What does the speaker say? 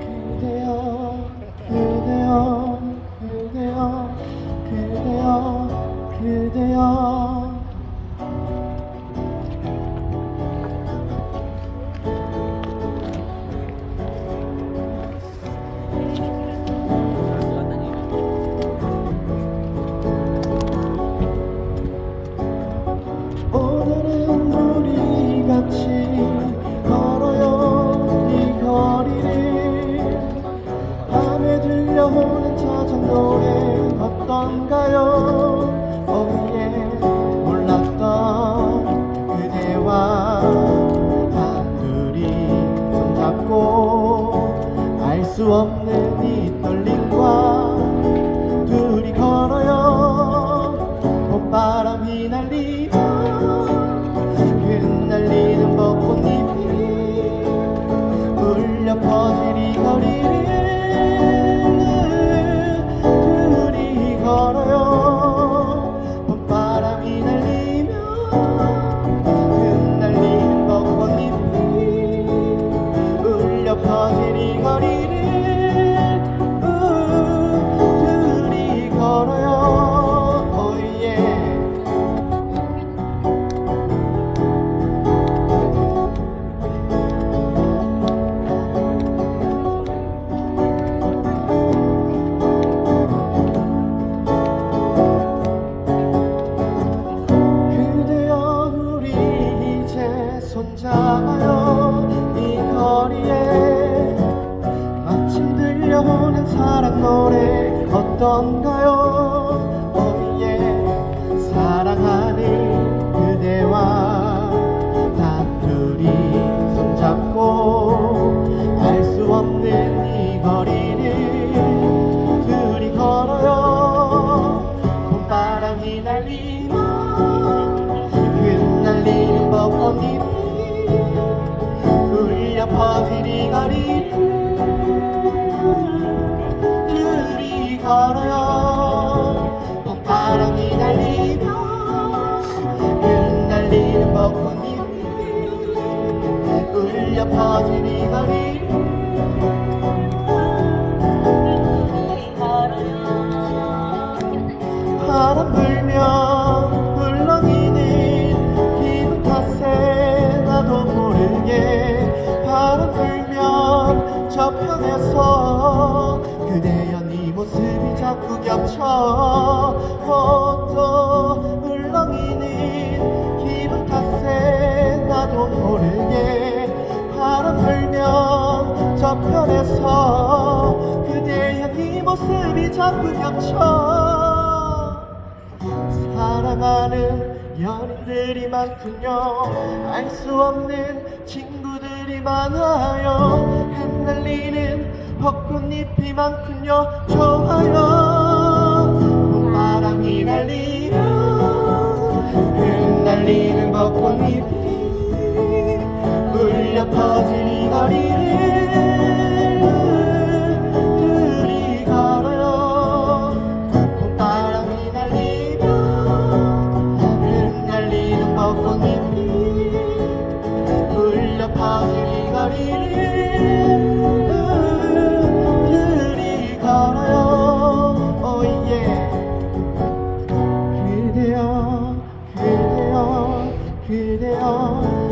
그대여 그대여 그대여 그대여 그대여 오늘은 밤에 들려오는 저녁 노래 어떤가요? 오예 몰랐던 그대와 단둘이 손잡고 알 수 없는 어떤가요? 오예 사랑하는 그대와 단둘이 손잡고 알 수 없는 이 거리를 둘이 걸어요. 봄바람이 날리며 흩날리는 벚꽃잎이 울려 이 거리를 바람 불면 울렁이는 기분 탓에 나도 모르게 바람 불면 저편에서 그대여 네 모습이 자꾸 겹쳐 저편에서 그대여 네 모습이 자꾸 겹쳐 사랑하는 연인들이 많군요 알 수 없는 친구들이 많아요. 흩날리는 벚꽃잎이 많군요 좋아요. 봄바람이 날리며 흩날리는 벚꽃잎이 울려 퍼질 이 거리를 그대여 그대여 그대여